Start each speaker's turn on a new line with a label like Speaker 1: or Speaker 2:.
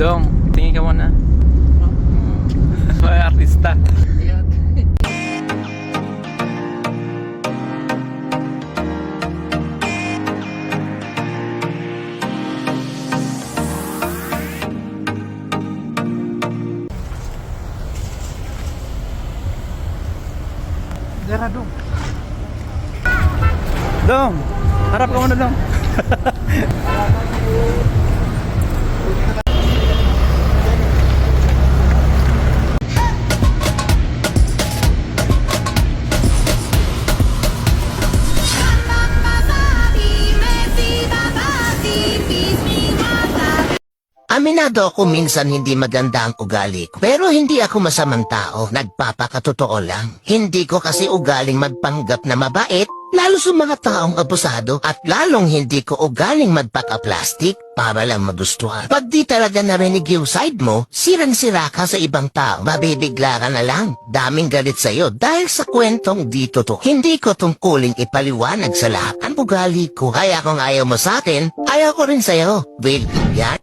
Speaker 1: Dong, tingin ka muna. May artista.
Speaker 2: Gara dong.
Speaker 1: Dong, harap ka muna dong.
Speaker 3: Aminado ako minsan hindi maganda ang ugali ko. Pero hindi ako masamang tao. Nagpapakatotoo lang. Hindi ko kasi ugaling magpanggap na mabait. Lalo sa mga taong abusado at lalong hindi ko ugaling magpaka-plastic para lang magustuhan. Pag di talaga narinig yung side mo, sirang-sira ka sa ibang tao, mabibigla ka na lang. Daming galit sa'yo dahil sa kwentong dito to. Hindi ko tungkuling ipaliwanag sa lahat ang ugali ko. Kaya kung ayaw mo sa akin, ayaw ko rin sa'yo. Will, yan.